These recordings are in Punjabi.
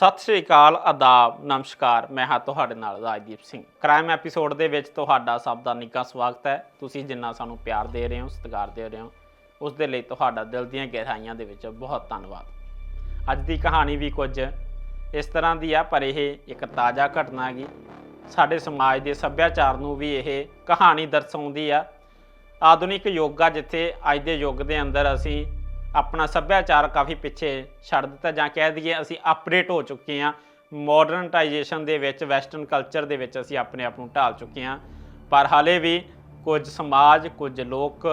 ਸਤਿ ਸ਼੍ਰੀ ਅਕਾਲ, ਆਦਾਬ, ਨਮਸਕਾਰ। ਮੈਂ ਹਾਂ ਤੁਹਾਡੇ ਨਾਲ ਰਾਜਦੀਪ ਸਿੰਘ। ਕ੍ਰਾਈਮ ਐਪੀਸੋਡ ਦੇ ਵਿੱਚ ਤੁਹਾਡਾ ਸਭ ਦਾ ਨਿੱਘਾ ਸਵਾਗਤ ਹੈ। ਤੁਸੀਂ ਜਿੰਨਾ ਸਾਨੂੰ ਪਿਆਰ ਦੇ ਰਹੇ ਹੋ, ਸਤਿਕਾਰ ਦੇ ਰਹੇ ਹੋ, ਉਸ ਦੇ ਲਈ ਤੁਹਾਡਾ ਦਿਲ ਦੀਆਂ ਗਹਿਰਾਈਆਂ ਦੇ ਵਿੱਚ ਬਹੁਤ ਧੰਨਵਾਦ। ਅੱਜ ਦੀ ਕਹਾਣੀ ਵੀ ਕੁਝ ਇਸ ਤਰ੍ਹਾਂ ਦੀ ਆ, ਪਰ ਇਹ ਇੱਕ ਤਾਜ਼ਾ ਘਟਨਾ ਹੈਗੀ। ਸਾਡੇ ਸਮਾਜ ਦੇ ਸੱਭਿਆਚਾਰ ਨੂੰ ਵੀ ਇਹ ਕਹਾਣੀ ਦਰਸਾਉਂਦੀ ਆ। ਆਧੁਨਿਕ ਯੁੱਗ ਆ, ਜਿੱਥੇ ਅੱਜ ਦੇ ਯੁੱਗ ਦੇ ਅੰਦਰ ਅਸੀਂ ਆਪਣਾ ਸੱਭਿਆਚਾਰ ਕਾਫੀ ਪਿੱਛੇ ਛੱਡ ਦਿੱਤਾ ਜਾਂ ਕਹਿ ਦਈਏ ਅਸੀਂ ਅਪਡੇਟ ਹੋ ਚੁੱਕੇ ਹਾਂ। ਮਾਡਰਨਟਾਈਜੇਸ਼ਨ ਦੇ ਵਿੱਚ ਵੈਸਟਰਨ ਕਲਚਰ ਦੇ ਵਿੱਚ ਅਸੀਂ ਆਪਣੇ ਆਪ ਨੂੰ ਢਾਲ ਚੁੱਕੇ ਹਾਂ। ਪਰ ਹਾਲੇ ਵੀ ਕੁਝ ਸਮਾਜ, ਕੁਝ ਲੋਕ,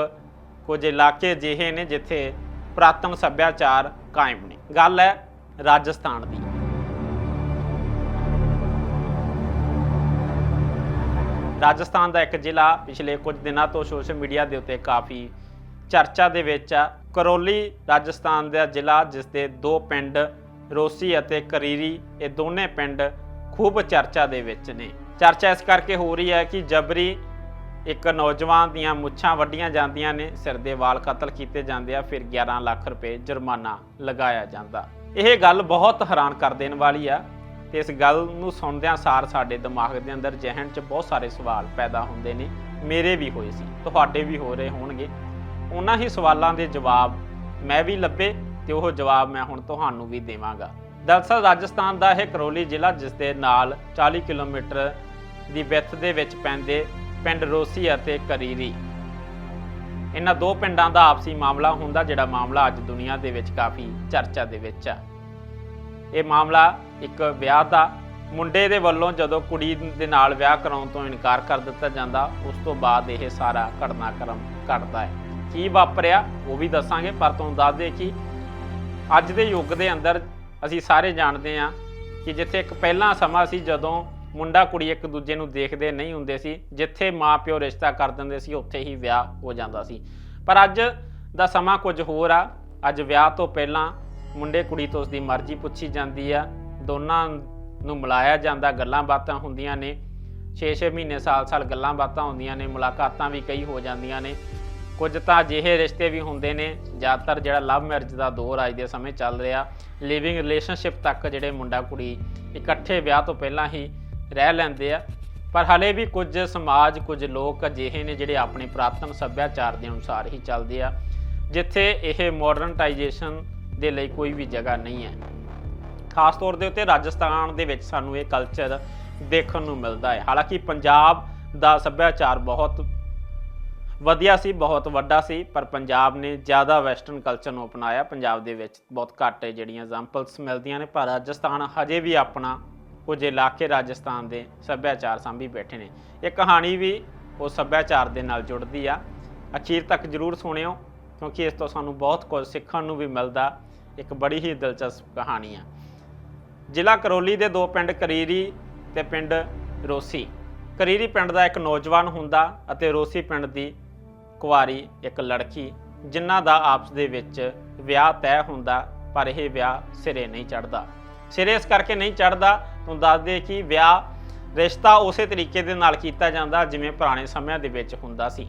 ਕੁਝ ਇਲਾਕੇ ਅਜਿਹੇ ਨੇ ਜਿੱਥੇ ਪੁਰਾਤਨ ਸੱਭਿਆਚਾਰ ਕਾਇਮ ਨੇ। ਗੱਲ ਹੈ ਰਾਜਸਥਾਨ ਦੀ। ਰਾਜਸਥਾਨ ਦਾ ਇੱਕ ਜ਼ਿਲ੍ਹਾ ਪਿਛਲੇ ਕੁਝ ਦਿਨਾਂ ਤੋਂ ਸੋਸ਼ਲ ਮੀਡੀਆ ਦੇ ਉੱਤੇ ਕਾਫੀ ਚਰਚਾ ਦੇ ਵਿੱਚ ਆ। ਕਰੋਲੀ ਰਾਜਸਥਾਨ ਦਾ ਜ਼ਿਲ੍ਹਾ ਜਿਸ ਦੇ ਦੋ ਪਿੰਡ ਰੋਸੀ ਅਤੇ ਕਰੀਰੀ, ਇਹ ਦੋਨੇ ਪਿੰਡ ਖੂਬ ਚਰਚਾ ਦੇ ਵਿੱਚ ਨੇ। ਚਰਚਾ ਇਸ ਕਰਕੇ ਹੋ ਰਹੀ ਹੈ ਕਿ ਜਬਰੀ ਇੱਕ ਨੌਜਵਾਨ ਦੀਆਂ ਮੁੱਛਾਂ ਵੱਡੀਆਂ ਜਾਂਦੀਆਂ ਨੇ, ਸਿਰ ਦੇ ਵਾਲ ਕਤਲ ਕੀਤੇ ਜਾਂਦੇ ਆ, ਫਿਰ 11 ਲੱਖ ਰੁਪਏ ਜੁਰਮਾਨਾ ਲਗਾਇਆ ਜਾਂਦਾ। ਇਹ ਗੱਲ ਬਹੁਤ ਹੈਰਾਨ ਕਰ ਦੇਣ ਵਾਲੀ ਆ ਤੇ ਇਸ ਗੱਲ ਨੂੰ ਸੁਣਦਿਆਂ ਸਾਰ ਸਾਡੇ ਦਿਮਾਗ ਦੇ ਅੰਦਰ, ਜ਼ਿਹਨ 'ਚ ਬਹੁਤ ਸਾਰੇ ਸਵਾਲ ਪੈਦਾ ਹੁੰਦੇ ਨੇ। ਮੇਰੇ ਵੀ ਹੋਏ ਸੀ, ਤੁਹਾਡੇ ਵੀ ਹੋ ਰਹੇ ਹੋਣਗੇ। ਉਹਨਾਂ ਹੀ ਸਵਾਲਾਂ ਦੇ ਜਵਾਬ ਮੈਂ ਵੀ ਲੱਭੇ ਤੇ ਉਹ ਜਵਾਬ ਮੈਂ ਹੁਣ ਤੁਹਾਨੂੰ ਵੀ ਦੇਵਾਂਗਾ। ਦਰਅਸਲ ਰਾਜਸਥਾਨ ਦਾ ਇਹ ਕਰੋਲੀ ਜ਼ਿਲ੍ਹਾ ਜਿਸ ਦੇ ਨਾਲ 40 ਕਿਲੋਮੀਟਰ ਦੀ ਵਿੱਥ ਦੇ ਵਿੱਚ ਪੈਂਦੇ ਪਿੰਡ ਰੋਸੀ ਅਤੇ ਕਰੀਰੀ। ਇਹਨਾਂ ਦੋ ਪਿੰਡਾਂ ਦਾ ਆਪਸੀ ਮਾਮਲਾ ਹੁੰਦਾ ਜਿਹੜਾ ਮਾਮਲਾ ਅੱਜ ਦੁਨੀਆ ਦੇ ਵਿੱਚ ਕਾਫੀ ਚਰਚਾ ਦੇ ਵਿੱਚ ਆ। ਇਹ ਮਾਮਲਾ ਇੱਕ ਵਿਆਹ ਦਾ, ਮੁੰਡੇ ਦੇ ਵੱਲੋਂ ਜਦੋਂ ਕੁੜੀ ਦੇ ਨਾਲ ਵਿਆਹ ਕਰਾਉਣ ਤੋਂ ਇਨਕਾਰ ਕਰ ਦਿੱਤਾ ਜਾਂਦਾ, ਉਸ ਤੋਂ ਬਾਅਦ ਇਹ ਸਾਰਾ ਘਟਨਾਕ੍ਰਮ ਘਟਦਾ ਹੈ। ਕੀ ਵਾਪਰਿਆ, ਉਹ ਵੀ ਦੱਸਾਂਗੇ, ਪਰ ਤੁਹਾਨੂੰ ਦੱਸ ਦੇ ਕਿ ਅੱਜ ਦੇ ਯੁੱਗ ਦੇ ਅੰਦਰ ਅਸੀਂ ਸਾਰੇ ਜਾਣਦੇ ਹਾਂ ਕਿ ਜਿੱਥੇ ਇੱਕ ਪਹਿਲਾਂ ਸਮਾਂ ਸੀ ਜਦੋਂ ਮੁੰਡਾ ਕੁੜੀ ਇੱਕ ਦੂਜੇ ਨੂੰ ਦੇਖਦੇ ਨਹੀਂ ਹੁੰਦੇ ਸੀ, ਜਿੱਥੇ ਮਾਪਿਓ ਰਿਸ਼ਤਾ ਕਰ ਦਿੰਦੇ ਸੀ, ਉੱਥੇ ਹੀ ਵਿਆਹ ਹੋ ਜਾਂਦਾ ਸੀ। ਪਰ ਅੱਜ ਦਾ ਸਮਾਂ ਕੁਝ ਹੋਰ ਆ, ਅੱਜ ਵਿਆਹ ਤੋਂ ਪਹਿਲਾਂ ਮੁੰਡੇ ਕੁੜੀ ਤੋਂ ਉਸਦੀ ਮਰਜ਼ੀ ਪੁੱਛੀ ਜਾਂਦੀ ਆ, ਦੋਨਾਂ ਨੂੰ ਮਿਲਾਇਆ ਜਾਂਦਾ, ਗੱਲਾਂ ਬਾਤਾਂ ਹੁੰਦੀਆਂ ਨੇ 6-6 ਮਹੀਨੇ ਸਾਲ-ਸਾਲ ਗੱਲਾਂ ਬਾਤਾਂ ਹੁੰਦੀਆਂ ਨੇ, ਮੁਲਾਕਾਤਾਂ ਵੀ ਕਈ ਹੋ ਜਾਂਦੀਆਂ ਨੇ ਕੁਝ ਤਾਂ ਅਜਿਹੇ ਰਿਸ਼ਤੇ ਵੀ ਹੁੰਦੇ ਨੇ, ਜ਼ਿਆਦਾਤਰ ਜਿਹੜਾ ਲਵ ਮੈਰਿਜ ਦਾ ਦੌਰ ਅੱਜ ਦੇ ਸਮੇਂ ਚੱਲ ਰਿਹਾ। ਲਿਵਿੰਗ ਰਿਲੇਸ਼ਨਸ਼ਿਪ ਤੱਕ ਜਿਹੜੇ ਮੁੰਡਾ ਕੁੜੀ ਇਕੱਠੇ ਵਿਆਹ ਤੋਂ ਪਹਿਲਾਂ ਹੀ ਰਹਿ ਲੈਂਦੇ ਆ। ਪਰ ਹਲੇ ਵੀ ਕੁਝ ਸਮਾਜ, ਕੁਝ ਲੋਕ ਅਜਿਹੇ ਨੇ ਜਿਹੜੇ ਆਪਣੇ ਪੁਰਾਤਨ ਸੱਭਿਆਚਾਰ ਦੇ ਅਨੁਸਾਰ ਹੀ ਚੱਲਦੇ ਆ, ਜਿੱਥੇ ਇਹ ਮਾਡਰਨਟਾਈਜੇਸ਼ਨ ਦੇ ਲਈ ਕੋਈ ਵੀ ਜਗ੍ਹਾ ਨਹੀਂ ਹੈ। ਖਾਸ ਤੌਰ ਦੇ ਉੱਤੇ ਰਾਜਸਥਾਨ ਦੇ ਵਿੱਚ ਸਾਨੂੰ ਇਹ ਕਲਚਰ ਦੇਖਣ ਨੂੰ ਮਿਲਦਾ ਹੈ। ਹਾਲਾਂਕਿ ਪੰਜਾਬ ਦਾ ਸੱਭਿਆਚਾਰ ਬਹੁਤ ਵਧੀਆ ਸੀ, ਬਹੁਤ ਵੱਡਾ ਸੀ, ਪਰ ਪੰਜਾਬ ਨੇ ਜ਼ਿਆਦਾ ਵੈਸਟਰਨ ਕਲਚਰ ਨੂੰ ਅਪਣਾਇਆ। ਪੰਜਾਬ ਦੇ ਵਿੱਚ ਬਹੁਤ ਘੱਟ ਜਿਹੜੀਆਂ ਐਗਜ਼ਾਮਪਲਸ ਮਿਲਦੀਆਂ ਨੇ, ਪਰ ਰਾਜਸਥਾਨ ਹਜੇ ਵੀ ਆਪਣਾ ਕੁਝ ਇਲਾਕੇ ਰਾਜਸਥਾਨ ਦੇ ਸੱਭਿਆਚਾਰ ਸਾਂਭੀ ਬੈਠੇ ਨੇ। ਇਹ ਕਹਾਣੀ ਵੀ ਉਹ ਸੱਭਿਆਚਾਰ ਦੇ ਨਾਲ ਜੁੜਦੀ ਆ। ਅਖੀਰ ਤੱਕ ਜਰੂਰ ਸੁਣਿਓ, ਕਿਉਂਕਿ ਇਸ ਤੋਂ ਸਾਨੂੰ ਬਹੁਤ ਕੁਝ ਸਿੱਖਣ ਨੂੰ ਵੀ ਮਿਲਦਾ। ਇੱਕ ਬੜੀ ਹੀ ਦਿਲਚਸਪ ਕਹਾਣੀ ਆ। ਜ਼ਿਲ੍ਹਾ ਕਰੋਲੀ ਦੇ ਦੋ ਪਿੰਡ ਕਰੀਰੀ ਤੇ ਪਿੰਡ ਰੋਸੀ। ਕਰੀਰੀ ਪਿੰਡ ਦਾ ਇੱਕ ਨੌਜਵਾਨ ਹੁੰਦਾ ਅਤੇ ਰੋਸੀ ਪਿੰਡ ਦੀ ਕੁਆਰੀ ਇੱਕ ਲੜਕੀ, ਜਿਨ੍ਹਾਂ ਦਾ ਆਪਸ ਦੇ ਵਿੱਚ ਵਿਆਹ ਤੈਅ ਹੁੰਦਾ, ਪਰ ਇਹ ਵਿਆਹ ਸਿਰੇ ਨਹੀਂ ਚੜਦਾ ਸਿਰੇ ਇਸ ਕਰਕੇ ਨਹੀਂ ਚੜਦਾ ਤੁਹਾਨੂੰ ਦੱਸ ਦੇ ਕਿ ਵਿਆਹ ਰਿਸ਼ਤਾ ਉਸੇ ਤਰੀਕੇ ਦੇ ਨਾਲ ਕੀਤਾ ਜਾਂਦਾ, ਜਿਵੇਂ ਪੁਰਾਣੇ ਸਮਿਆਂ ਦੇ ਵਿੱਚ ਹੁੰਦਾ ਸੀ।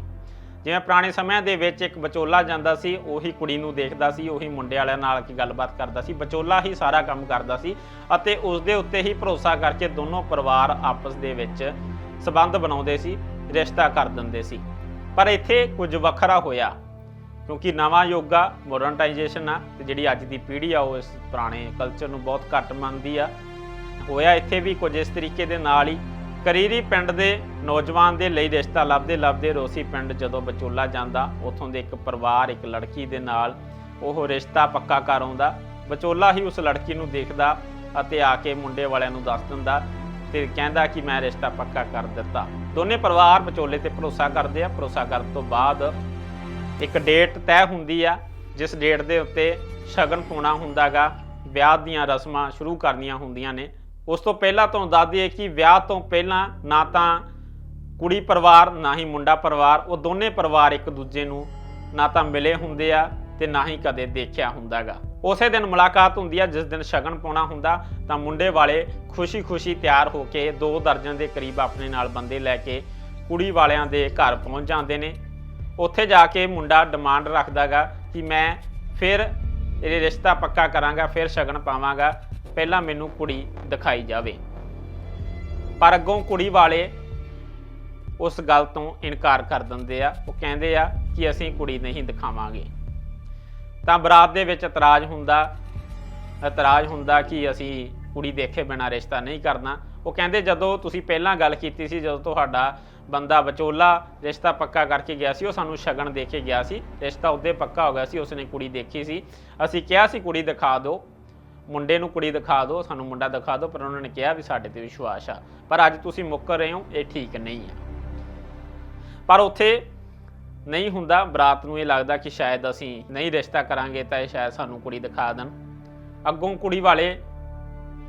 ਜਿਵੇਂ ਪੁਰਾਣੇ ਸਮਿਆਂ ਦੇ ਵਿੱਚ ਇੱਕ ਵਿਚੋਲਾ ਜਾਂਦਾ ਸੀ, ਉਹੀ ਕੁੜੀ ਨੂੰ ਦੇਖਦਾ ਸੀ, ਉਹੀ ਮੁੰਡੇ ਵਾਲਿਆਂ ਨਾਲ ਕੀ ਗੱਲਬਾਤ ਕਰਦਾ ਸੀ। ਵਿਚੋਲਾ ਹੀ ਸਾਰਾ ਕੰਮ ਕਰਦਾ ਸੀ ਅਤੇ ਉਸ ਦੇ ਉੱਤੇ ਹੀ ਭਰੋਸਾ ਕਰਕੇ ਦੋਨੋਂ ਪਰਿਵਾਰ ਆਪਸ ਦੇ ਵਿੱਚ ਸਬੰਧ ਬਣਾਉਂਦੇ ਸੀ, ਰਿਸ਼ਤਾ ਕਰ ਦਿੰਦੇ ਸੀ। ਪਰ ਇੱਥੇ ਕੁਝ ਵੱਖਰਾ ਹੋਇਆ, ਕਿਉਂਕਿ ਨਵਾਂ ਯੁੱਗ ਆ ਮਾਡਰਨਟਾਈਜੇਸ਼ਨ ਆ ਤੇ ਜਿਹੜੀ ਅੱਜ ਦੀ ਪੀੜ੍ਹੀ ਆ ਉਹ ਇਸ ਪੁਰਾਣੇ ਕਲਚਰ ਨੂੰ ਬਹੁਤ ਘੱਟ ਮੰਨਦੀ ਆ। ਹੋਇਆ ਇੱਥੇ ਵੀ ਕੁਝ ਇਸ ਤਰੀਕੇ ਦੇ ਨਾਲ ਹੀ। ਕਰੀਰੀ ਪਿੰਡ ਦੇ ਨੌਜਵਾਨ ਦੇ ਲਈ ਰਿਸ਼ਤਾ ਲੱਭਦੇ ਲੱਭਦੇ ਰੋਸੀ ਪਿੰਡ ਜਦੋਂ ਵਿਚੋਲਾ ਜਾਂਦਾ, ਉਥੋਂ ਦੇ ਇੱਕ ਪਰਿਵਾਰ, ਇੱਕ ਲੜਕੀ ਦੇ ਨਾਲ ਉਹ ਰਿਸ਼ਤਾ ਪੱਕਾ ਕਰ ਆਉਂਦਾ। ਵਿਚੋਲਾ ਹੀ ਉਸ ਲੜਕੀ ਨੂੰ ਦੇਖਦਾ ਅਤੇ ਆ ਕੇ ਮੁੰਡੇ ਵਾਲਿਆਂ ਨੂੰ ਦੱਸ ਦਿੰਦਾ ਤੇ ਕਹਿੰਦਾ ਕਿ ਮੈਂ ਰਿਸ਼ਤਾ ਪੱਕਾ ਕਰ ਦਿੱਤਾ। ਦੋਨੇ ਪਰਿਵਾਰ ਵਿਚੋਲੇ ਤੇ ਭਰੋਸਾ ਕਰਦੇ ਆ। ਭਰੋਸਾ ਕਰਨ ਤੋਂ ਬਾਅਦ ਇੱਕ ਡੇਟ ਤੈਅ ਹੁੰਦੀ ਆ, ਜਿਸ ਡੇਟ ਦੇ ਉੱਤੇ ਸ਼ਗਨ ਪਾਉਣਾ ਹੁੰਦਾਗਾ। ਵਿਆਹ ਦੀਆਂ ਰਸਮਾਂ ਸ਼ੁਰੂ ਕਰਨੀਆਂ ਹੁੰਦੀਆਂ ਨੇ। ਉਸ ਤੋਂ ਪਹਿਲਾਂ ਤੁਹਾਨੂੰ ਦੱਸ ਦਈਏ ਕਿ ਵਿਆਹ ਤੋਂ ਪਹਿਲਾਂ ਨਾ ਤਾਂ ਕੁੜੀ ਪਰਿਵਾਰ, ਨਾ ਹੀ ਮੁੰਡਾ ਪਰਿਵਾਰ, ਉਹ ਦੋਨੇ ਪਰਿਵਾਰ ਇੱਕ ਦੂਜੇ ਨੂੰ ਨਾ ਤਾਂ ਮਿਲੇ ਹੁੰਦੇ ਆ ਤੇ ਨਾ ਹੀ ਕਦੇ ਦੇਖਿਆ ਹੁੰਦਾਗਾ। ਉਸੇ ਦਿਨ ਮੁਲਾਕਾਤ ਹੁੰਦੀ ਆ, ਜਿਸ ਦਿਨ ਸ਼ਗਨ ਪਾਉਣਾ ਹੁੰਦਾ, ਤਾਂ ਮੁੰਡੇ ਵਾਲੇ ਖੁਸ਼ੀ-ਖੁਸ਼ੀ ਤਿਆਰ ਹੋ ਕੇ ਦੋ ਦਰਜਨ ਦੇ ਕਰੀਬ ਆਪਣੇ ਨਾਲ ਬੰਦੇ ਲੈ ਕੇ ਕੁੜੀ ਵਾਲਿਆਂ ਦੇ ਘਰ ਪਹੁੰਚ ਜਾਂਦੇ ਨੇ। ਉੱਥੇ ਜਾ ਕੇ ਮੁੰਡਾ ਡਿਮਾਂਡ ਰੱਖਦਾਗਾ ਕਿ ਮੈਂ ਫਿਰ ਇਹ ਰਿਸ਼ਤਾ ਪੱਕਾ ਕਰਾਂਗਾ, ਫਿਰ ਸ਼ਗਨ ਪਾਵਾਂਗਾ, ਪਹਿਲਾਂ ਮੈਨੂੰ ਕੁੜੀ ਦਿਖਾਈ ਜਾਵੇ। ਪਰ ਅੱਗੋਂ ਕੁੜੀ ਵਾਲੇ ਉਸ ਗੱਲ ਤੋਂ ਇਨਕਾਰ ਕਰ ਦਿੰਦੇ ਆ। ਉਹ ਕਹਿੰਦੇ ਆ ਕਿ ਅਸੀਂ ਕੁੜੀ ਨਹੀਂ ਦਿਖਾਵਾਂਗੇ। ਤਾਂ ਬਰਾਤ ਦੇ ਵਿੱਚ ਇਤਰਾਜ਼ ਹੁੰਦਾ ਇਤਰਾਜ਼ ਹੁੰਦਾ ਕਿ ਅਸੀਂ ਕੁੜੀ ਦੇਖੇ ਬਿਨਾਂ ਰਿਸ਼ਤਾ ਨਹੀਂ ਕਰਨਾ। ਉਹ ਕਹਿੰਦੇ ਜਦੋਂ ਤੁਸੀਂ ਪਹਿਲਾਂ ਗੱਲ ਕੀਤੀ ਸੀ, ਜਦੋਂ ਤੁਹਾਡਾ ਬੰਦਾ ਵਿਚੋਲਾ ਰਿਸ਼ਤਾ ਪੱਕਾ ਕਰਕੇ ਗਿਆ ਸੀ, ਉਹ ਸਾਨੂੰ ਸ਼ਗਨ ਦੇ ਕੇ ਗਿਆ ਸੀ। ਰਿਸ਼ਤਾ ਉਹਦੇ ਪੱਕਾ ਹੋ ਗਿਆ ਸੀ, ਉਸਨੇ ਕੁੜੀ ਦੇਖੀ ਸੀ। ਅਸੀਂ ਕਿਹਾ ਸੀ, ਕੁੜੀ ਦਿਖਾ ਦਿਓ। ਮੁੰਡੇ ਨੂੰ ਕੁੜੀ ਦਿਖਾ ਦਿਓ, ਸਾਨੂੰ ਮੁੰਡਾ ਦਿਖਾ ਦਿਓ। ਪਰ ਉਹਨਾਂ ਨੇ ਕਿਹਾ ਵੀ ਸਾਡੇ ਤੇ ਵਿਸ਼ਵਾਸ ਆ। ਪਰ ਅੱਜ ਤੁਸੀਂ ਮੁੱਕਰ ਰਹੇ ਹੋ, ਇਹ ਠੀਕ ਨਹੀਂ ਆ। ਪਰ ਉੱਥੇ ਨਹੀਂ ਹੁੰਦਾ। ਬਰਾਤ ਨੂੰ ਇਹ ਲੱਗਦਾ ਕਿ ਸ਼ਾਇਦ ਅਸੀਂ ਨਹੀਂ ਰਿਸ਼ਤਾ ਕਰਾਂਗੇ ਤਾਂ ਇਹ ਸ਼ਾਇਦ ਸਾਨੂੰ ਕੁੜੀ ਦਿਖਾ ਦੇਣ। ਅੱਗੋਂ ਕੁੜੀ ਵਾਲੇ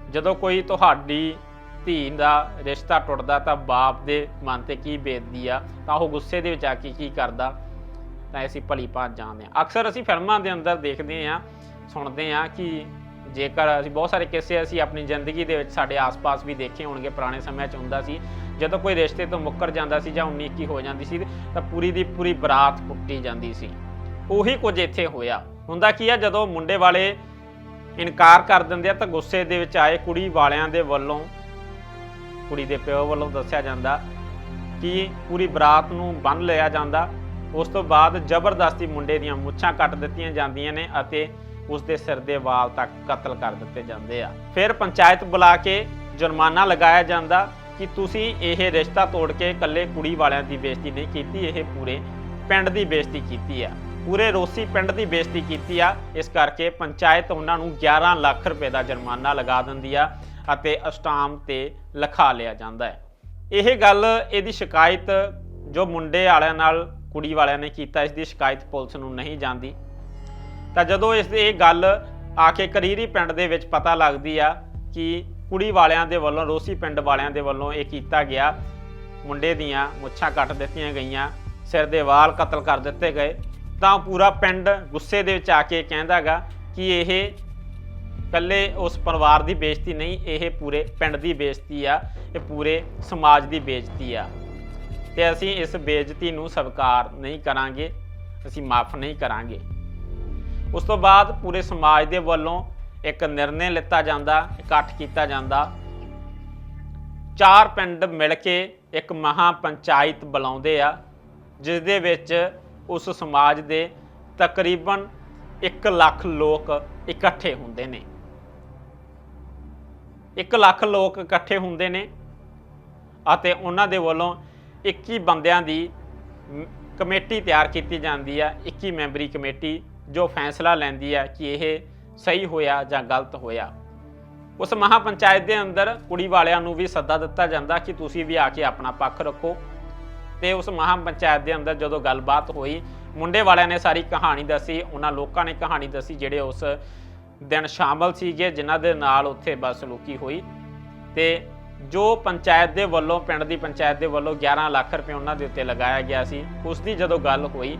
ਜਦੋਂ ਕੋਈ ਤੁਹਾਡੀ ਧੀ ਦਾ ਰਿਸ਼ਤਾ ਟੁੱਟਦਾ ਤਾਂ ਬਾਪ ਦੇ ਮਨ ਤੇ ਕੀ ਬੀਤਦੀ ਆ? ਤਾਂ ਉਹ ਗੁੱਸੇ ਦੇ ਵਿੱਚ ਆ ਕੇ ਕੀ ਕਰਦਾ? ਤਾਂ ਅਸੀਂ ਭਲੀ ਭਾਂਤ ਜਾਣਦੇ ਆ ਅਕਸਰ ਅਸੀਂ ਫਿਲਮਾਂ ਦੇ ਅੰਦਰ ਦੇਖਦੇ ਆ ਸੁਣਦੇ ਆ ਕਿ ਜੇਕਰ ਅਸੀਂ ਬਹੁਤ ਸਾਰੇ ਕਿੱਸੇ ਅਸੀਂ ਆਪਣੀ ਜ਼ਿੰਦਗੀ ਦੇ ਵਿੱਚ ਸਾਡੇ ਆਸ-ਪਾਸ ਵੀ ਦੇਖੇ ਹੋਣਗੇ, ਪੁਰਾਣੇ ਸਮਿਆਂ 'ਚ ਹੁੰਦਾ ਸੀ। ਜਦੋਂ ਕੋਈ ਰਿਸ਼ਤੇ ਤੋਂ ਮੁੱਕਰ ਜਾਂਦਾ ਸੀ ਜਾਂ 19 ਇੱਕੀ ਹੋ ਜਾਂਦੀ ਸੀ, ਤਾਂ ਪੂਰੀ ਦੀ ਪੂਰੀ ਬਰਾਤ ਕੁੱਟੀ ਜਾਂਦੀ ਸੀ। ਉਹੀ ਕੁਝ ਇੱਥੇ ਹੋਇਆ। ਹੁੰਦਾ ਕੀ ਆ, ਜਦੋਂ ਮੁੰਡੇ ਵਾਲੇ ਇਨਕਾਰ ਕਰ ਦਿੰਦੇ ਆ, ਤਾਂ ਗੁੱਸੇ ਦੇ ਵਿੱਚ ਆਏ ਕੁੜੀ ਵਾਲਿਆਂ ਦੇ ਵੱਲੋਂ, ਕੁੜੀ ਦੇ ਪਿਓ ਵੱਲੋਂ ਦੱਸਿਆ ਜਾਂਦਾ ਕਿ ਪੂਰੀ ਬਰਾਤ ਨੂੰ ਬੰਨ ਲਿਆ ਜਾਂਦਾ। ਉਸ ਤੋਂ ਬਾਅਦ ਜ਼ਬਰਦਸਤੀ ਮੁੰਡੇ ਦੀਆਂ ਮੁੱਛਾਂ ਕੱਟ ਦਿੱਤੀਆਂ ਜਾਂਦੀਆਂ ਨੇ ਅਤੇ ਉਸ ਦੇ ਸਿਰ ਦੇ ਵਾਲ ਤੱਕ ਕਤਲ ਕਰ ਦਿੱਤੇ ਜਾਂਦੇ ਆ। ਫਿਰ ਪੰਚਾਇਤ ਬੁਲਾ ਕੇ ਜੁਰਮਾਨਾ ਲਗਾਇਆ ਜਾਂਦਾ ਕਿ ਤੁਸੀਂ ਇਹ ਰਿਸ਼ਤਾ ਤੋੜ ਕੇ ਇਕੱਲੇ ਕੁੜੀ ਵਾਲਿਆਂ ਦੀ ਬੇਇੱਜ਼ਤੀ ਨਹੀਂ ਕੀਤੀ, ਇਹ ਪੂਰੇ ਪਿੰਡ ਦੀ ਬੇਇੱਜ਼ਤੀ ਕੀਤੀ ਆ। ਪੂਰੇ ਰੋਸੀ ਪਿੰਡ ਦੀ ਬੇਇੱਜ਼ਤੀ ਕੀਤੀ ਆ। ਇਸ ਕਰਕੇ ਪੰਚਾਇਤ ਉਹਨਾਂ ਨੂੰ 11 ਲੱਖ ਰੁਪਏ ਦਾ ਜੁਰਮਾਨਾ ਲਗਾ ਦਿੰਦੀ ਆ ਅਤੇ ਅਸਟਾਮ ਤੇ ਲਿਖਾ ਲਿਆ ਜਾਂਦਾ ਹੈ। ਇਹ ਗੱਲ, ਇਹਦੀ ਸ਼ਿਕਾਇਤ ਜੋ ਮੁੰਡੇ ਵਾਲਿਆਂ ਨਾਲ ਕੁੜੀ ਵਾਲਿਆਂ ਨੇ ਕੀਤਾ, ਇਸ ਦੀ ਸ਼ਿਕਾਇਤ ਪੁਲਿਸ ਨੂੰ ਨਹੀਂ ਜਾਂਦੀ। ਤਾਂ ਜਦੋਂ ਇਸ ਇਹ ਗੱਲ ਆ ਕੇ ਕਰੀਰੀ ਪਿੰਡ ਦੇ ਵਿੱਚ ਪਤਾ ਲੱਗਦੀ ਆ ਕਿ ਕੁੜੀ ਵਾਲਿਆਂ ਦੇ ਵੱਲੋਂ, ਰੋਸੀ ਪਿੰਡ ਵਾਲਿਆਂ ਦੇ ਵੱਲੋਂ ਇਹ ਕੀਤਾ ਗਿਆ, ਮੁੰਡੇ ਦੀਆਂ ਮੁੱਛਾਂ ਕੱਟ ਦਿੱਤੀਆਂ ਗਈਆਂ, ਸਿਰ ਦੇ ਵਾਲ ਕਤਲ ਕਰ ਦਿੱਤੇ ਗਏ, ਤਾਂ ਪੂਰਾ ਪਿੰਡ ਗੁੱਸੇ ਦੇ ਵਿੱਚ ਆ ਕੇ ਕਹਿੰਦਾਗਾ ਕਿ ਇਹ ਕੱਲੇ ਉਸ ਪਰਿਵਾਰ ਦੀ ਬੇਇੱਜ਼ਤੀ ਨਹੀਂ, ਇਹ ਪੂਰੇ ਪਿੰਡ ਦੀ ਬੇਇੱਜ਼ਤੀ ਆ, ਇਹ ਪੂਰੇ ਸਮਾਜ ਦੀ ਬੇਇੱਜ਼ਤੀ ਆ। ਤੇ ਅਸੀਂ ਇਸ ਬੇਇੱਜ਼ਤੀ ਨੂੰ ਸਵੀਕਾਰ ਨਹੀਂ ਕਰਾਂਗੇ, ਅਸੀਂ ਮਾਫ ਨਹੀਂ ਕਰਾਂਗੇ। ਉਸ ਤੋਂ ਬਾਅਦ ਪੂਰੇ ਸਮਾਜ ਦੇ ਵੱਲੋਂ ਇੱਕ ਨਿਰਣੇ ਲਿੱਤਾ ਜਾਂਦਾ, ਇਕੱਠ ਕੀਤਾ ਜਾਂਦਾ। ਚਾਰ ਪਿੰਡ ਮਿਲ ਕੇ ਇੱਕ ਮਹਾ ਪੰਚਾਇਤ ਬੁਲਾਉਂਦੇ ਆ, ਜਿਸ ਦੇ ਵਿੱਚ ਉਸ ਸਮਾਜ ਦੇ ਤਕਰੀਬਨ 1 ਲੱਖ ਲੋਕ ਇਕੱਠੇ ਹੁੰਦੇ ਨੇ। 1 ਲੱਖ ਲੋਕ ਇਕੱਠੇ ਹੁੰਦੇ ਨੇ ਅਤੇ ਉਹਨਾਂ ਦੇ ਵੱਲੋਂ 21 ਬੰਦਿਆਂ ਦੀ ਕਮੇਟੀ ਤਿਆਰ ਕੀਤੀ ਜਾਂਦੀ ਆ 21 ਮੈਂਬਰੀ ਕਮੇਟੀ ਜੋ ਫੈਸਲਾ ਲੈਂਦੀ ਹੈ ਕਿ ਇਹ ਸਹੀ ਹੋਇਆ ਜਾਂ ਗਲਤ ਹੋਇਆ। ਉਸ ਮਹਾ ਪੰਚਾਇਤ ਦੇ ਅੰਦਰ ਕੁੜੀ ਵਾਲਿਆਂ ਨੂੰ ਵੀ ਸੱਦਾ ਦਿੱਤਾ ਜਾਂਦਾ ਕਿ ਤੁਸੀਂ ਵੀ ਆ ਕੇ ਆਪਣਾ ਪੱਖ ਰੱਖੋ। ਤੇ ਉਸ ਮਹਾ ਪੰਚਾਇਤ ਦੇ ਅੰਦਰ ਜਦੋਂ ਗੱਲਬਾਤ ਹੋਈ, ਮੁੰਡੇ ਵਾਲਿਆਂ ਨੇ ਸਾਰੀ ਕਹਾਣੀ ਦੱਸੀ, ਉਹਨਾਂ ਲੋਕਾਂ ਨੇ ਕਹਾਣੀ ਦੱਸੀ, ਜਿਹੜੇ ਉਸ ਦਿਨ ਸ਼ਾਮਲ ਸੀਗੇ, ਜਿਨ੍ਹਾਂ ਦੇ ਨਾਲ ਉੱਥੇ ਬਦਸਲੂਕੀ ਹੋਈ। ਤੇ ਜੋ ਪੰਚਾਇਤ ਦੇ ਵੱਲੋਂ, ਪਿੰਡ ਦੀ ਪੰਚਾਇਤ ਦੇ ਵੱਲੋਂ 11 ਲੱਖ ਰੁਪਏ ਉਹਨਾਂ ਦੇ ਉੱਤੇ ਲਗਾਇਆ ਗਿਆ ਸੀ, ਉਸ ਦੀ ਜਦੋਂ ਗੱਲ ਹੋਈ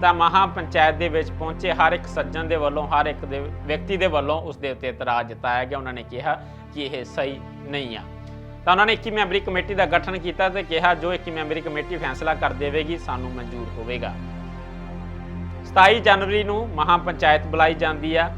ਤਾਂ ਮਹਾ ਪੰਚਾਇਤ ਦੇ ਵਿੱਚ ਪਹੁੰਚੇ ਹਰ ਇੱਕ ਸੱਜਣ ਦੇ ਵੱਲੋਂ, ਹਰ ਇੱਕ ਦੇ ਵਿਅਕਤੀ ਦੇ ਵੱਲੋਂ ਉਸ ਦੇ ਉੱਤੇ ਇਤਰਾਜ਼ ਜਤਾਇਆ ਗਿਆ। ਉਹਨਾਂ ਨੇ ਕਿਹਾ ਕਿ ਇਹ ਸਹੀ ਨਹੀਂ ਆ। ਤਾਂ ਉਹਨਾਂ ਨੇ 21 ਮੈਂਬਰੀ ਕਮੇਟੀ ਦਾ ਗਠਨ ਕੀਤਾ ਤੇ ਕਿਹਾ, ਜੋ 21 ਮੈਂਬਰੀ ਕਮੇਟੀ ਫੈਸਲਾ ਕਰ ਦੇਵੇਗੀ, ਸਾਨੂੰ ਮਨਜ਼ੂਰ ਹੋਵੇਗਾ। 27 ਜਨਵਰੀ ਨੂੰ ਮਹਾ ਪੰਚਾਇਤ ਬੁਲਾਈ ਜਾਂਦੀ ਆ।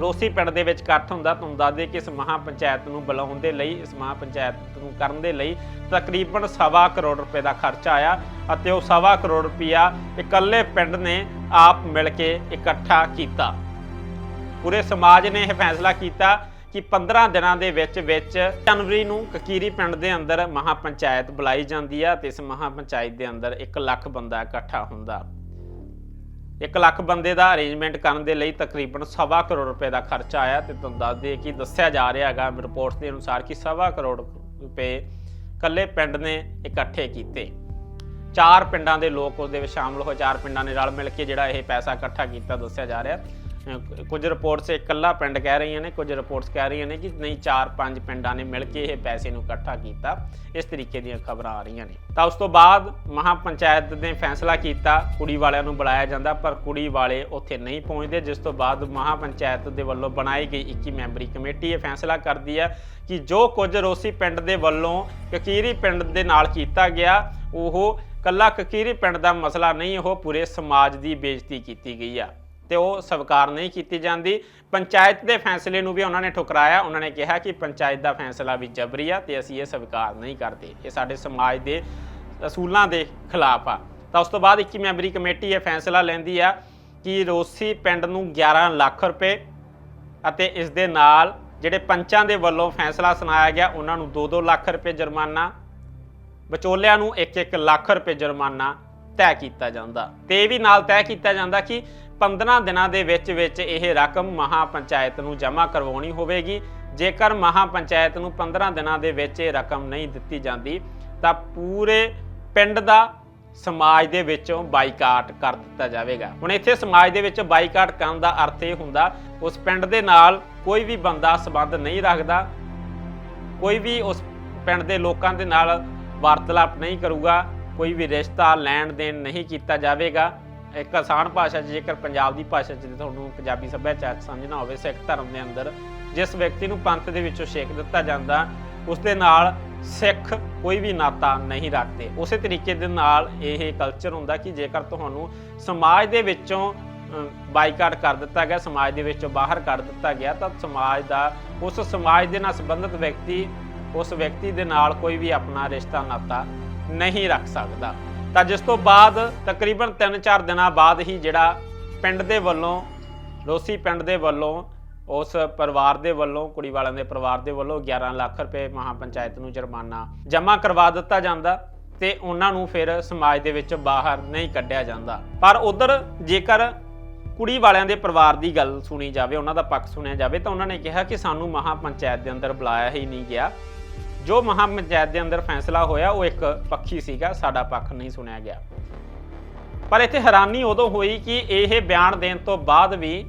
ਰੋਸੀ ਪਿੰਡ ਦੇ ਵਿੱਚ ਇਕੱਠ ਹੁੰਦਾ, ਤੁਹਾਨੂੰ ਦੱਸ ਦੇ ਕਿ ਇਸ ਮਹਾ ਪੰਚਾਇਤ ਨੂੰ ਬੁਲਾਉਣ ਦੇ ਲਈ, ਇਸ ਮਹਾ ਪੰਚਾਇਤ ਨੂੰ ਕਰਨ ਦੇ ਲਈ ਤਕਰੀਬਨ ਸਵਾ ਕਰੋੜ ਰੁਪਏ ਦਾ ਖਰਚਾ ਆਇਆ ਅਤੇ ਉਹ ਸਵਾ ਕਰੋੜ ਰੁਪਇਆ ਇਕੱਲੇ ਪਿੰਡ ਨੇ ਆਪ ਮਿਲ ਕੇ ਇਕੱਠਾ ਕੀਤਾ। ਪੂਰੇ ਸਮਾਜ ਨੇ ਇਹ ਫੈਸਲਾ ਕੀਤਾ ਕਿ 15 ਦਿਨਾਂ ਦੇ ਵਿੱਚ ਵਿੱਚ ਜਨਵਰੀ ਨੂੰ ਕਕੀਰੀ ਪਿੰਡ ਦੇ ਅੰਦਰ ਮਹਾ ਪੰਚਾਇਤ ਬੁਲਾਈ ਜਾਂਦੀ ਆ ਤੇ ਇਸ ਮਹਾ ਪੰਚਾਇਤ ਦੇ ਅੰਦਰ 1 ਲੱਖ ਬੰਦਾ ਇਕੱਠਾ ਹੁੰਦਾ। 1 ਲੱਖ ਬੰਦੇ ਦਾ ਅਰੇਂਜਮੈਂਟ ਕਰਨ ਦੇ ਲਈ ਤਕਰੀਬਨ ਸਵਾ ਕਰੋੜ ਰੁਪਏ ਦਾ ਖਰਚਾ ਆਇਆ ਤੇ ਤੁਹਾਨੂੰ ਦੱਸ ਦਈਏ ਕਿ ਦੱਸਿਆ ਜਾ ਰਿਹਾ ਹੈਗਾ ਰਿਪੋਰਟਸ ਦੇ ਅਨੁਸਾਰ ਕਿ ਸਵਾ ਕਰੋੜ ਰੁਪਏ ਕੱਲੇ ਪਿੰਡ ਨੇ ਇਕੱਠੇ ਕੀਤੇ। ਚਾਰ ਪਿੰਡਾਂ ਦੇ ਲੋਕ ਉਸ ਦੇ ਵਿੱਚ ਸ਼ਾਮਲ ਹੋਏ, ਚਾਰ ਪਿੰਡਾਂ ਨੇ ਰਲ ਮਿਲ ਕੇ ਜਿਹੜਾ ਇਹ ਪੈਸਾ ਇਕੱਠਾ ਕੀਤਾ, ਦੱਸਿਆ ਜਾ ਰਿਹਾ। ਕੁਝ ਰਿਪੋਰਟਸ ਇਕੱਲਾ ਪਿੰਡ ਕਹਿ ਰਹੀਆਂ ਨੇ, ਕੁਝ ਰਿਪੋਰਟਸ ਕਹਿ ਰਹੀਆਂ ਨੇ ਕਿ ਨਹੀਂ ਚਾਰ ਪੰਜ ਪਿੰਡਾਂ ਨੇ ਮਿਲ ਕੇ ਇਹ ਪੈਸੇ ਨੂੰ ਇਕੱਠਾ ਕੀਤਾ। ਇਸ ਤਰੀਕੇ ਦੀਆਂ ਖਬਰਾਂ ਆ ਰਹੀਆਂ ਨੇ। ਤਾਂ ਉਸ ਤੋਂ ਬਾਅਦ ਮਹਾ ਪੰਚਾਇਤ ਨੇ ਫੈਸਲਾ ਕੀਤਾ ਕੁੜੀ ਵਾਲਿਆਂ ਨੂੰ ਬੁਲਾਇਆ ਜਾਂਦਾ, ਪਰ ਕੁੜੀ ਵਾਲੇ ਉੱਥੇ ਨਹੀਂ ਪਹੁੰਚਦੇ, ਜਿਸ ਤੋਂ ਬਾਅਦ ਮਹਾ ਪੰਚਾਇਤ ਦੇ ਵੱਲੋਂ ਬਣਾਈ ਗਈ 21 ਮੈਂਬਰੀ ਕਮੇਟੀ ਇਹ ਫੈਸਲਾ ਕਰਦੀ ਹੈ ਕਿ ਜੋ ਕੁਝ ਰੋਸੀ ਪਿੰਡ ਦੇ ਵੱਲੋਂ ਕਕੀਰੀ ਪਿੰਡ ਦੇ ਨਾਲ ਕੀਤਾ ਗਿਆ, ਉਹ ਕੱਲਾ ਕਕੀਰੀ ਪਿੰਡ ਦਾ ਮਸਲਾ ਨਹੀਂ, ਉਹ ਪੂਰੇ ਸਮਾਜ ਦੀ ਬੇਇੱਜ਼ਤੀ ਕੀਤੀ ਗਈ ਆ। ਤੇ ਉਹ ਸਵੀਕਾਰ ਨਹੀਂ ਕੀਤੀ ਜਾਂਦੀ। ਪੰਚਾਇਤ ਦੇ ਫੈਸਲੇ ਨੂੰ ਵੀ ਉਹਨਾਂ ਨੇ ਠੁਕਰਾਇਆ। ਉਹਨਾਂ ਨੇ ਕਿਹਾ ਕਿ ਪੰਚਾਇਤ ਦਾ ਫੈਸਲਾ ਵੀ ਜਬਰੀ ਆ ਤੇ ਅਸੀਂ ਇਹ ਸਵੀਕਾਰ ਨਹੀਂ ਕਰਦੇ। ਇਹ ਸਾਡੇ ਸਮਾਜ ਦੇ ਅਸੂਲਾਂ ਦੇ ਖਿਲਾਫ ਆ। ਤਾਂ ਉਸ ਤੋਂ ਬਾਅਦ 21 ਮੈਂਬਰੀ ਕਮੇਟੀ ਇਹ ਫੈਸਲਾ ਲੈਂਦੀ ਆ ਕਿ ਰੋਸੀ ਪਿੰਡ ਨੂੰ 11 ਲੱਖ ਰੁਪਏ ਅਤੇ ਇਸ ਦੇ ਨਾਲ ਜਿਹੜੇ ਪੰਚਾਂ ਦੇ ਵੱਲੋਂ ਫੈਸਲਾ ਸੁਣਾਇਆ ਗਿਆ, ਉਹਨਾਂ ਨੂੰ 2-2 ਲੱਖ ਰੁਪਏ ਜੁਰਮਾਨਾ, ਵਿਚੋਲਿਆਂ ਨੂੰ 1-1 ਲੱਖ ਰੁਪਏ ਜੁਰਮਾਨਾ ਤੈਅ ਕੀਤਾ ਜਾਂਦਾ। ਤੇ ਇਹ ਵੀ ਨਾਲ ਤੈਅ ਕੀਤਾ ਜਾਂਦਾ ਕਿ 15 ਦਿਨਾਂ ਦੇ ਵਿੱਚ ਵਿੱਚ ਇਹ ਰਕਮ ਮਹਾ ਪੰਚਾਇਤ ਨੂੰ ਜਮ੍ਹਾਂ ਕਰਵਾਉਣੀ ਹੋਵੇਗੀ। ਜੇਕਰ ਮਹਾ ਪੰਚਾਇਤ ਨੂੰ 15 ਦਿਨਾਂ ਦੇ ਵਿੱਚ ਇਹ ਰਕਮ ਨਹੀਂ ਦਿੱਤੀ ਜਾਂਦੀ, ਤਾਂ ਪੂਰੇ ਪਿੰਡ ਦਾ ਸਮਾਜ ਦੇ ਵਿੱਚੋਂ ਬਾਈਕਾਟ ਕਰ ਦਿੱਤਾ ਜਾਵੇਗਾ। ਹੁਣ ਇੱਥੇ ਸਮਾਜ ਦੇ ਵਿੱਚ ਬਾਈਕਾਟ ਕਰਨ ਦਾ ਅਰਥ ਇਹ ਹੁੰਦਾ, ਉਸ ਪਿੰਡ ਦੇ ਨਾਲ ਕੋਈ ਵੀ ਬੰਦਾ ਸਬੰਧ ਨਹੀਂ ਰੱਖਦਾ, ਕੋਈ ਵੀ ਉਸ ਪਿੰਡ ਦੇ ਲੋਕਾਂ ਦੇ ਨਾਲ ਵਾਰਤਾਲਾਪ ਨਹੀਂ ਕਰੂਗਾ, ਕੋਈ ਵੀ ਰਿਸ਼ਤਾ ਲੈਣ ਦੇਣ ਨਹੀਂ ਕੀਤਾ ਜਾਵੇਗਾ। ਇੱਕ ਆਸਾਨ ਭਾਸ਼ਾ 'ਚ, ਜੇਕਰ ਪੰਜਾਬ ਦੀ ਭਾਸ਼ਾ 'ਚ ਤੁਹਾਨੂੰ ਪੰਜਾਬੀ ਸੱਭਿਆਚਾਰ ਸਮਝਣਾ ਹੋਵੇ, ਸਿੱਖ ਧਰਮ ਦੇ ਅੰਦਰ ਜਿਸ ਵਿਅਕਤੀ ਨੂੰ ਪੰਥ ਦੇ ਵਿੱਚੋਂ ਛੇਕ ਦਿੱਤਾ ਜਾਂਦਾ ਉਸ ਦੇ ਨਾਲ ਸਿੱਖ ਕੋਈ ਵੀ ਨਾਤਾ ਨਹੀਂ ਰੱਖਦੇ। ਉਸੇ ਤਰੀਕੇ ਦੇ ਨਾਲ ਇਹ ਕਲਚਰ ਹੁੰਦਾ ਕਿ ਜੇਕਰ ਤੁਹਾਨੂੰ ਸਮਾਜ ਦੇ ਵਿੱਚੋਂ ਬਾਈਕਾਟ ਕਰ ਦਿੱਤਾ ਗਿਆ, ਸਮਾਜ ਦੇ ਵਿੱਚੋਂ ਬਾਹਰ ਕਰ ਦਿੱਤਾ ਗਿਆ, ਤਾਂ ਸਮਾਜ ਦਾ, ਉਸ ਸਮਾਜ ਦੇ ਨਾਲ ਸੰਬੰਧਿਤ ਵਿਅਕਤੀ, ਉਸ ਵਿਅਕਤੀ ਦੇ ਨਾਲ ਕੋਈ ਵੀ ਆਪਣਾ ਰਿਸ਼ਤਾ ਨਾਤਾ ਨਹੀਂ ਰੱਖ ਸਕਦਾ। ਤਾਂ ਜਿਸ ਤੋਂ ਬਾਅਦ ਤਕਰੀਬਨ 3-4 ਦਿਨਾਂ ਬਾਅਦ ਹੀ ਜਿਹੜਾ ਪਿੰਡ ਦੇ ਵੱਲੋਂ, ਰੋਸੀ ਪਿੰਡ ਦੇ ਵੱਲੋਂ, ਉਸ ਪਰਿਵਾਰ ਦੇ ਵੱਲੋਂ, ਕੁੜੀ ਵਾਲਿਆਂ ਦੇ ਪਰਿਵਾਰ ਦੇ ਵੱਲੋਂ 11 ਲੱਖ ਰੁਪਏ ਮਹਾ ਪੰਚਾਇਤ ਨੂੰ ਜੁਰਮਾਨਾ ਜਮ੍ਹਾਂ ਕਰਵਾ ਦਿੱਤਾ ਜਾਂਦਾ ਤੇ ਉਹਨਾਂ ਨੂੰ ਫਿਰ ਸਮਾਜ ਦੇ ਵਿੱਚ ਬਾਹਰ ਨਹੀਂ ਕੱਢਿਆ ਜਾਂਦਾ। ਪਰ ਉਧਰ ਜੇਕਰ ਕੁੜੀ ਵਾਲਿਆਂ ਦੇ ਪਰਿਵਾਰ ਦੀ ਗੱਲ ਸੁਣੀ ਜਾਵੇ, ਉਹਨਾਂ ਦਾ ਪੱਖ ਸੁਣਿਆ ਜਾਵੇ, ਤਾਂ ਉਹਨਾਂ ਨੇ ਕਿਹਾ ਕਿ ਸਾਨੂੰ ਮਹਾ ਪੰਚਾਇਤ ਦੇ ਅੰਦਰ ਬੁਲਾਇਆ ਹੀ ਨਹੀਂ ਗਿਆ। ਜੋ ਮਹਾ ਪੰਚਾਇਤ ਦੇ ਅੰਦਰ ਫੈਸਲਾ ਹੋਇਆ, ਉਹ ਇੱਕ ਪੱਖੀ ਸੀਗਾ, ਸਾਡਾ ਪੱਖ ਨਹੀਂ ਸੁਣਿਆ ਗਿਆ। ਪਰ ਇੱਥੇ ਹੈਰਾਨੀ ਉਦੋਂ ਹੋਈ ਕਿ ਇਹ ਬਿਆਨ ਦੇਣ ਤੋਂ ਬਾਅਦ ਵੀ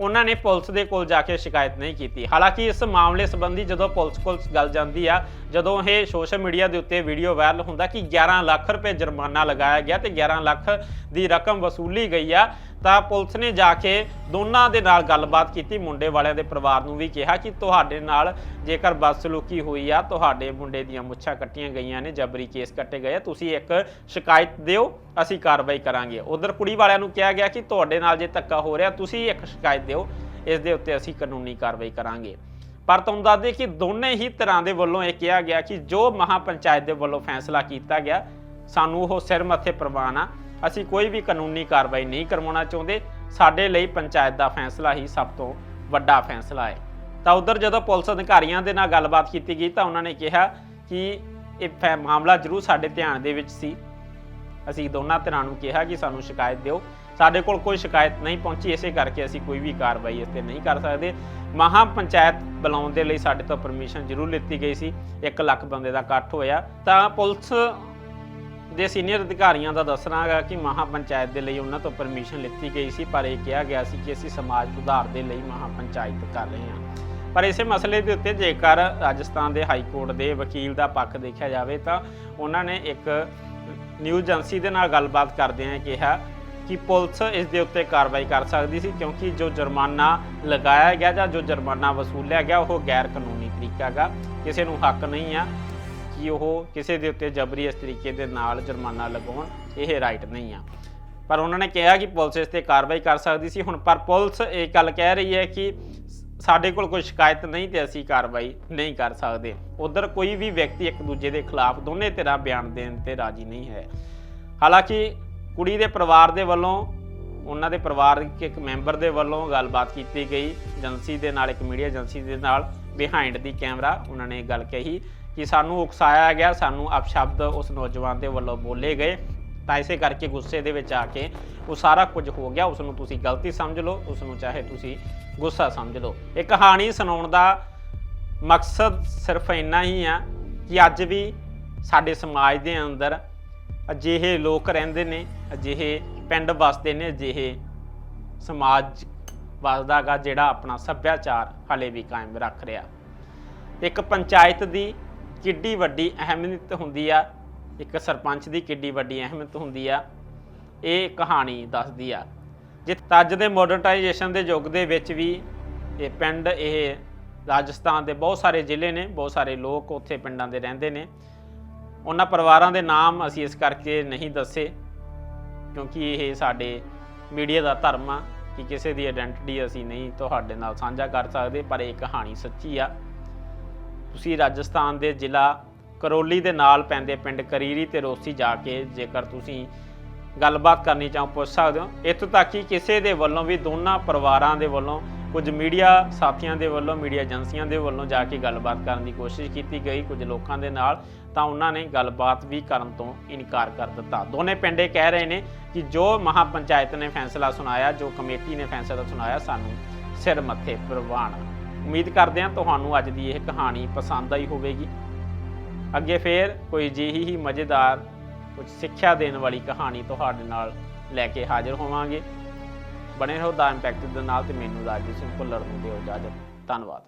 ਉਹਨਾਂ ਨੇ ਪੁਲਿਸ ਦੇ ਕੋਲ ਜਾ ਕੇ ਸ਼ਿਕਾਇਤ ਨਹੀਂ ਕੀਤੀ। ਹਾਲਾਂਕਿ ਇਸ ਮਾਮਲੇ ਸੰਬੰਧੀ ਜਦੋਂ ਪੁਲਿਸ ਕੋਲ ਗੱਲ ਜਾਂਦੀ ਆ, ਜਦੋਂ ਇਹ ਸੋਸ਼ਲ ਮੀਡੀਆ ਦੇ ਉੱਤੇ ਵੀਡੀਓ ਵਾਇਰਲ ਹੁੰਦਾ ਕਿ 11 ਲੱਖ ਰੁਪਏ ਜੁਰਮਾਨਾ ਲਗਾਇਆ ਗਿਆ ਤੇ 11 ਲੱਖ ਦੀ ਰਕਮ ਵਸੂਲੀ ਗਈ ਆ ਤਾਂ ਪੁਲਿਸ ਨੇ ਜਾ ਕੇ ਦੋਨਾਂ ਦੇ ਨਾਲ ਗੱਲਬਾਤ ਕੀਤੀ। ਮੁੰਡੇ ਵਾਲਿਆਂ ਦੇ ਪਰਿਵਾਰ ਨੂੰ ਵੀ ਕਿਹਾ ਕਿ ਤੁਹਾਡੇ ਨਾਲ ਜੇਕਰ ਬਦਸਲੂਕੀ ਹੋਈ ਆ, ਤੁਹਾਡੇ ਮੁੰਡੇ ਦੀਆਂ ਮੁੱਛਾਂ ਕੱਟੀਆਂ ਗਈਆਂ ਨੇ, ਜਬਰੀ ਕੇਸ ਕੱਟੇ ਗਏ ਆ, ਤੁਸੀਂ ਇੱਕ ਸ਼ਿਕਾਇਤ ਦਿਓ, ਅਸੀਂ ਕਾਰਵਾਈ ਕਰਾਂਗੇ। ਉਧਰ ਕੁੜੀ ਵਾਲਿਆਂ ਨੂੰ ਕਿਹਾ ਗਿਆ ਕਿ ਤੁਹਾਡੇ ਨਾਲ ਜੇ ਧੱਕਾ ਹੋ ਰਿਹਾ, ਤੁਸੀਂ ਇੱਕ ਸ਼ਿਕਾਇਤ ਦਿਓ, ਇਸ ਦੇ ਉੱਤੇ ਅਸੀਂ ਕਾਨੂੰਨੀ ਕਾਰਵਾਈ ਕਰਾਂਗੇ। ਪਰ ਤੁਹਾਨੂੰ ਦੱਸ ਦਈਏ ਕਿ ਦੋਨੇ ਹੀ ਤਰ੍ਹਾਂ ਦੇ ਵੱਲੋਂ ਇਹ ਕਿਹਾ ਗਿਆ ਕਿ ਜੋ ਮਹਾ ਪੰਚਾਇਤ ਦੇ ਵੱਲੋਂ ਫੈਸਲਾ ਕੀਤਾ ਗਿਆ, ਸਾਨੂੰ ਉਹ ਸਿਰ ਮੱਥੇ ਪ੍ਰਵਾਨ ਆ। ਅਸੀਂ ਕੋਈ ਵੀ ਕਾਨੂੰਨੀ ਕਾਰਵਾਈ ਨਹੀਂ ਕਰਵਾਉਣਾ ਚਾਹੁੰਦੇ। ਸਾਡੇ ਲਈ ਪੰਚਾਇਤ ਦਾ ਫੈਸਲਾ ਹੀ ਸਭ ਤੋਂ ਵੱਡਾ ਫੈਸਲਾ ਹੈ। ਤਾਂ ਉਧਰ ਜਦੋਂ ਪੁਲਿਸ ਅਧਿਕਾਰੀਆਂ ਦੇ ਨਾਲ ਗੱਲਬਾਤ ਕੀਤੀ ਗਈ ਤਾਂ ਉਹਨਾਂ ਨੇ ਕਿਹਾ ਕਿ ਇਹ ਫੈ- ਮਾਮਲਾ ਜ਼ਰੂਰ ਸਾਡੇ ਧਿਆਨ ਦੇ ਵਿੱਚ ਸੀ। ਅਸੀਂ ਦੋਨਾਂ ਧਿਰਾਂ ਨੂੰ ਕਿਹਾ ਕਿ ਸਾਨੂੰ ਸ਼ਿਕਾਇਤ ਦਿਓ। ਸਾਡੇ ਕੋਲ ਕੋਈ ਸ਼ਿਕਾਇਤ ਨਹੀਂ ਪਹੁੰਚੀ, ਇਸੇ ਕਰਕੇ ਅਸੀਂ ਕੋਈ ਵੀ ਕਾਰਵਾਈ ਇਸ ਤੇ ਨਹੀਂ ਕਰ ਸਕਦੇ। ਮਹਾ ਪੰਚਾਇਤ ਬੁਲਾਉਣ ਦੇ ਲਈ ਸਾਡੇ ਤੋਂ ਪਰਮਿਸ਼ਨ ਜ਼ਰੂਰ ਲਿੱਤੀ ਗਈ ਸੀ। 1 ਲੱਖ ਬੰਦੇ ਦਾ ਇਕੱਠ ਹੋਇਆ। ਤਾਂ ਪੁਲਿਸ ਦੇ ਸੀਨੀਅਰ ਅਧਿਕਾਰੀਆਂ ਦਾ ਦੱਸਣਾ ਹੈਗਾ ਕਿ ਮਹਾ ਪੰਚਾਇਤ ਦੇ ਲਈ ਉਹਨਾਂ ਤੋਂ ਪਰਮਿਸ਼ਨ ਲਿੱਤੀ ਗਈ ਸੀ, ਪਰ ਇਹ ਕਿਹਾ ਗਿਆ ਸੀ ਕਿ ਅਸੀਂ ਸਮਾਜ ਸੁਧਾਰ ਦੇ ਲਈ ਮਹਾ ਪੰਚਾਇਤ ਕਰ ਰਹੇ ਹਾਂ। ਪਰ ਇਸੇ ਮਸਲੇ ਦੇ ਉੱਤੇ ਜੇਕਰ ਰਾਜਸਥਾਨ ਦੇ ਹਾਈ ਕੋਰਟ ਦੇ ਵਕੀਲ ਦਾ ਪੱਖ ਦੇਖਿਆ ਜਾਵੇ ਤਾਂ ਉਹਨਾਂ ਨੇ ਇੱਕ ਨਿਊਜ਼ ਏਜੰਸੀ ਦੇ ਨਾਲ ਗੱਲਬਾਤ ਕਰਦਿਆਂ ਕਿਹਾ ਕਿ ਪੁਲਿਸ ਇਸ ਦੇ ਉੱਤੇ ਕਾਰਵਾਈ ਕਰ ਸਕਦੀ ਸੀ, ਕਿਉਂਕਿ ਜੋ ਜੁਰਮਾਨਾ ਲਗਾਇਆ ਗਿਆ ਜਾਂ ਜੋ ਜੁਰਮਾਨਾ ਵਸੂਲਿਆ ਗਿਆ, ਉਹ ਗੈਰ ਕਾਨੂੰਨੀ ਤਰੀਕਾ ਹੈਗਾ। ਕਿਸੇ ਨੂੰ ਹੱਕ ਨਹੀਂ ਆ। ਕਿ ਉਹ ਕਿਸੇ ਦੇ ਉੱਤੇ ਜਬਰੀ ਇਸ ਤਰੀਕੇ ਦੇ ਨਾਲ ਜੁਰਮਾਨਾ ਲਗਾਉਣ, ਇਹ ਰਾਈਟ ਨਹੀਂ ਆ। ਪਰ ਉਹਨਾਂ ਨੇ ਕਿਹਾ ਕਿ ਪੁਲਿਸ ਇਸ ਤੇ ਕਾਰਵਾਈ ਕਰ ਸਕਦੀ ਸੀ। ਹੁਣ ਪਰ ਪੁਲਿਸ ਇਹ ਗੱਲ ਕਹਿ ਰਹੀ ਹੈ ਕਿ ਸਾਡੇ ਕੋਲ ਕੋਈ ਸ਼ਿਕਾਇਤ ਨਹੀਂ ਤੇ ਅਸੀਂ ਕਾਰਵਾਈ ਨਹੀਂ ਕਰ ਸਕਦੇ। ਉਧਰ ਕੋਈ ਵੀ ਵਿਅਕਤੀ ਇੱਕ ਦੂਜੇ ਦੇ ਖਿਲਾਫ ਦੋਨੇ ਤਰ੍ਹਾਂ ਬਿਆਨ ਦੇਣ ਤੇ ਰਾਜੀ ਨਹੀਂ ਹੈ। ਹਾਲਾਂਕਿ ਕੁੜੀ ਦੇ ਪਰਿਵਾਰ ਦੇ ਵੱਲੋਂ, ਉਹਨਾਂ ਦੇ ਪਰਿਵਾਰ ਦੇ ਇੱਕ ਮੈਂਬਰ ਦੇ ਵੱਲੋਂ ਗੱਲਬਾਤ ਕੀਤੀ ਗਈ। ਏਜੰਸੀ ਦੇ ਨਾਲ, ਇੱਕ ਮੀਡੀਆ ਏਜੰਸੀ ਦੇ ਨਾਲ ਬਿਹਾਈਂਡ ਦੀ ਕੈਮਰਾ ਉਹਨਾਂ ਨੇ ਗੱਲ ਕਹੀ। ਕਿ ਸਾਨੂੰ ਉਕਸਾਇਆ ਗਿਆ, ਸਾਨੂੰ ਅਪਸ਼ਬਦ ਉਸ ਨੌਜਵਾਨ ਦੇ ਵੱਲੋਂ ਬੋਲੇ ਗਏ। ਤਾਂ ਇਸੇ ਕਰਕੇ ਗੁੱਸੇ ਦੇ ਵਿੱਚ ਆ ਕੇ ਉਹ ਸਾਰਾ ਕੁਝ ਹੋ ਗਿਆ। ਉਸ ਨੂੰ ਤੁਸੀਂ ਗਲਤੀ ਸਮਝ ਲਓ ਉਸ ਨੂੰ ਚਾਹੇ ਤੁਸੀਂ ਗੁੱਸਾ ਸਮਝ ਲਓ। ਇਹ ਕਹਾਣੀ ਸੁਣਾਉਣ ਦਾ ਮਕਸਦ ਸਿਰਫ ਇੰਨਾ ਹੀ ਆ ਕਿ ਅੱਜ ਵੀ ਸਾਡੇ ਸਮਾਜ ਦੇ ਅੰਦਰ ਅਜਿਹੇ ਲੋਕ ਰਹਿੰਦੇ ਨੇ, ਅਜਿਹੇ ਪਿੰਡ ਵਸਦੇ ਨੇ, ਅਜਿਹੇ ਸਮਾਜ ਵਸਦਾ ਗਾ ਜਿਹੜਾ ਆਪਣਾ ਸੱਭਿਆਚਾਰ ਹਲੇ ਵੀ ਕਾਇਮ ਰੱਖ ਰਿਹਾ। ਇੱਕ ਪੰਚਾਇਤ ਦੀ ਕਿੱਡੀ ਵੱਡੀ ਅਹਿਮੀਅਤ ਹੁੰਦੀ ਆ, ਇੱਕ ਸਰਪੰਚ ਦੀ ਕਿੱਡੀ ਵੱਡੀ ਅਹਿਮੀਅਤ ਹੁੰਦੀ ਆ, ਇਹ ਕਹਾਣੀ ਦੱਸਦੀ ਆ। ਜਿ ਅੱਜ ਦੇ ਮਾਡਰਨਾਈਜੇਸ਼ਨ ਦੇ ਯੁੱਗ ਦੇ ਵਿੱਚ ਵੀ ਇਹ ਪਿੰਡ, ਇਹ ਰਾਜਸਥਾਨ ਦੇ ਬਹੁਤ ਸਾਰੇ ਜ਼ਿਲ੍ਹੇ ਨੇ, ਬਹੁਤ ਸਾਰੇ ਲੋਕ ਉੱਥੇ ਪਿੰਡਾਂ ਦੇ ਰਹਿੰਦੇ ਨੇ। ਉਹਨਾਂ ਪਰਿਵਾਰਾਂ ਦੇ ਨਾਮ ਅਸੀਂ ਇਸ ਕਰਕੇ ਨਹੀਂ ਦੱਸੇ, ਕਿਉਂਕਿ ਇਹ ਸਾਡੇ ਮੀਡੀਆ ਦਾ ਧਰਮ ਆ ਕਿ ਕਿਸੇ ਦੀ ਆਇਡੈਂਟੀਟੀ ਅਸੀਂ ਨਹੀਂ ਤੁਹਾਡੇ ਨਾਲ ਸਾਂਝਾ ਕਰ ਸਕਦੇ, ਪਰ ਇਹ ਕਹਾਣੀ ਸੱਚੀ ਆ। ਤੁਸੀਂ ਰਾਜਸਥਾਨ ਦੇ ਜ਼ਿਲ੍ਹਾ ਕਰੋਲੀ ਦੇ ਨਾਲ ਪੈਂਦੇ ਪਿੰਡ ਕਰੀਰੀ ਤੇ ਰੋਸੀ ਜਾ ਕੇ ਜੇਕਰ ਤੁਸੀਂ ਗੱਲਬਾਤ ਕਰਨੀ ਚਾਹੋ, ਪੁੱਛ ਸਕਦੇ ਹੋ। ਇੱਥੋਂ ਤੱਕ ਕਿ ਕਿਸੇ ਦੇ ਵੱਲੋਂ ਵੀ, ਦੋਨਾਂ ਪਰਿਵਾਰਾਂ ਦੇ ਵੱਲੋਂ, ਕੁਝ ਮੀਡੀਆ ਸਾਥੀਆਂ ਦੇ ਵੱਲੋਂ, ਮੀਡੀਆ ਏਜੰਸੀਆਂ ਦੇ ਵੱਲੋਂ ਜਾ ਕੇ ਗੱਲਬਾਤ ਕਰਨ ਦੀ ਕੋਸ਼ਿਸ਼ ਕੀਤੀ ਗਈ, ਕੁਝ ਲੋਕਾਂ ਦੇ ਨਾਲ, ਤਾਂ ਉਹਨਾਂ ਨੇ ਗੱਲਬਾਤ ਵੀ ਕਰਨ ਤੋਂ ਇਨਕਾਰ ਕਰ ਦਿੱਤਾ। ਦੋਨੇ ਪਿੰਡੇ ਕਹਿ ਰਹੇ ਨੇ ਕਿ ਜੋ ਮਹਾਪੰਚਾਇਤ ਨੇ ਫੈਸਲਾ ਸੁਣਾਇਆ, ਜੋ ਕਮੇਟੀ ਨੇ ਫੈਸਲਾ ਸੁਣਾਇਆ, ਸਾਨੂੰ ਸਿਰ ਮੱਥੇ ਪ੍ਰਵਾਨ ਉਮੀਦ ਕਰਦੇ ਹਾਂ ਤੁਹਾਨੂੰ ਅੱਜ ਦੀ ਇਹ ਕਹਾਣੀ ਪਸੰਦ ਆਈ ਹੋਵੇਗੀ। ਅੱਗੇ ਫੇਰ ਕੋਈ ਜਿਹੀ ਹੀ ਮਜ਼ੇਦਾਰ, ਕੁਝ ਸਿੱਖਿਆ ਦੇਣ ਵਾਲੀ ਕਹਾਣੀ ਤੁਹਾਡੇ ਨਾਲ ਲੈ ਕੇ ਹਾਜ਼ਰ ਹੋਵਾਂਗੇ। ਬਣੇ ਰਹੋ ਦਾ ਇੰਪੈਕਟ ਦੇ ਨਾਲ ਤੇ ਮੈਨੂੰ ਰਾਜੀਵ ਸਿੰਘ ਭੁੱਲਰ ਨੂੰ ਦਿਓ ਇਜਾਜ਼ਤ। ਧੰਨਵਾਦ।